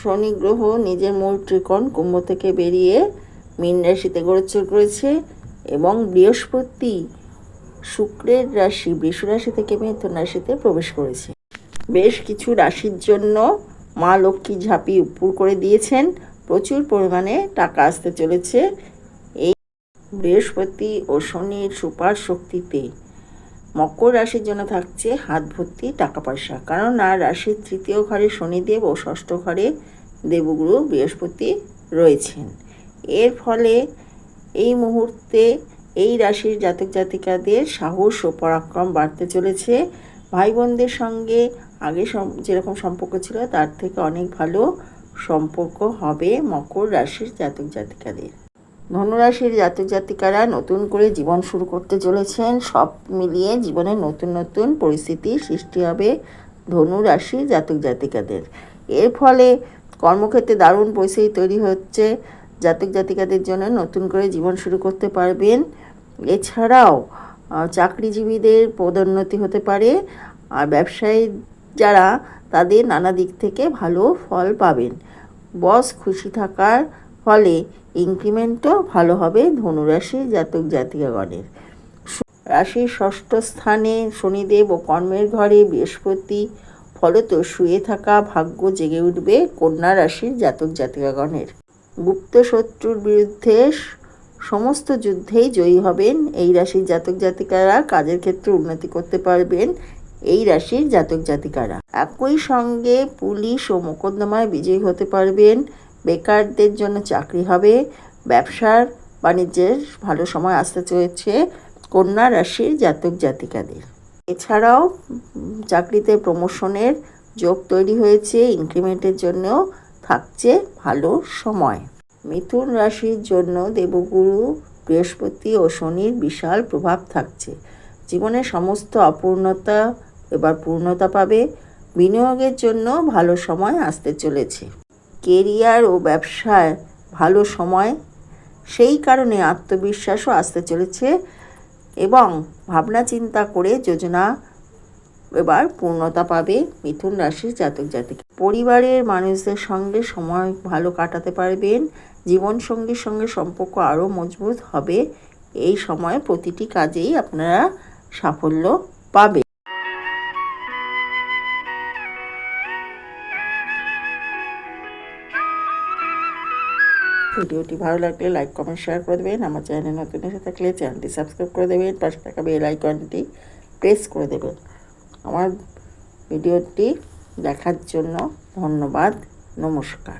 শনি গ্রহ নিজের মূল ত্রিকোণ কুম্ভ থেকে বেরিয়ে মীন রাশিতে গোচর করেছে এবং বৃহস্পতি শুক্রের রাশি বৃষ রাশি থেকে মিথুন রাশিতে প্রবেশ করেছে। বেশ কিছু রাশির জন্য মা লক্ষ্মী ঝাঁপি উপর করে দিয়েছেন। প্রচুর পরিমাণে টাকা আসতে চলেছে। এই বৃহস্পতি ও শনির সুপার শক্তিতে মকর রাশির জন্য থাকছে হাত ভর্তি, টাকা পয়সা। কারণ আর রাশির তৃতীয় ঘরে শনিদেব ও ষষ্ঠ ঘরে দেবগুরু বৃহস্পতি রয়েছেন। এর ফলে এই মুহূর্তে এই রাশির জাতক জাতিকাদের সাহস ও পরাক্রম বাড়তে চলেছে। ভাই বোনদের সঙ্গে আগে যেরকম সম্পর্ক ছিল, তার থেকে অনেক ভালো সম্পর্ক হবে মকর রাশির জাতক জাতিকাদের। ধনুরাশির জাতক জাতিকারা নতুন করে জীবন শুরু করতে চলেছেন। সব মিলিয়ে জীবনে নতুন নতুন পরিস্থিতি সৃষ্টি হবে ধনু রাশির জাতক জাতিকাদের। এর ফলে কর্মক্ষেত্রে দারুণ পরিস্থিতি তৈরি হচ্ছে। জাতক জাতিকাদের জন্য নতুন করে জীবন শুরু করতে পারবেন। এছাড়াও চাকরিজীবীদের পদোন্নতি হতে পারে। আর ব্যবসায়ী যারা, তাদের নানা দিক থেকে ভালো ফল পাবেন। বস খুশি থাকার ফলে ইনক্রিমেন্টও ভালো হবে ধনুরাশি জাতক জাতিকাগণের। রাশির ষষ্ঠ স্থানে শনিদেব ও কর্মের ঘরে বৃহস্পতি, ফলত শুয়ে থাকা ভাগ্য জেগে উঠবে কন্যা রাশির জাতক জাতিকাগণের। গুপ্ত শত্রুর বিরুদ্ধে সমস্ত যুদ্ধেই জয়ী হবেন এই রাশির জাতক জাতিকারা। কাজের ক্ষেত্রে উন্নতি করতে পারবেন এই রাশির জাতক জাতিকারা। একই সঙ্গে পুলিশ ও মোকদ্দমায় বিজয়ী হতে পারবেন বেকারদের জন্য চাকরি হবে, ব্যবসার বাণিজ্যের ভালো সময় আসতে চলেছে কন্যা রাশির জাতক জাতিকাদের। এছাড়াও চাকরিতে প্রমোশনের যোগ তৈরি হয়েছে ইনক্রিমেন্টের জন্যও থাকছে ভালো সময়। মিথুন রাশির জন্য দেবগুরু, বৃহস্পতি ও শনির বিশাল প্রভাব থাকছে। জীবনের সমস্ত অপূর্ণতা এবার পূর্ণতা পাবে, বিনিয়োগের জন্য ভালো সময় আসতে চলেছে। কেরিয়ার ও ব্যবসায় ভালো সময়। সেই কারণে আত্মবিশ্বাসও আসতে চলেছে এবং ভাবনা চিন্তা করে যোজনা এবার পূর্ণতা পাবে মিথুন রাশির জাতক জাতিক। পরিবারের মানুষদের সঙ্গে সময় ভালো কাটাতে পারবেন। জীবনসঙ্গীর সঙ্গে সম্পর্ক আরও মজবুত হবে। এই সময় প্রতিটি কাজেই আপনারা সাফল্য পাবে ভিডিওটি ভালো লাগলে লাইক, কমেন্ট, শেয়ার করে দেবেন। আমার চ্যানেল নতুন এসে থাকলে চ্যানেলটি সাবস্ক্রাইব করে দেবেন। পাশে থাকা বেল আইকনটি প্রেস করে দেবেন। আমার ভিডিওটি দেখার জন্য ধন্যবাদ। নমস্কার।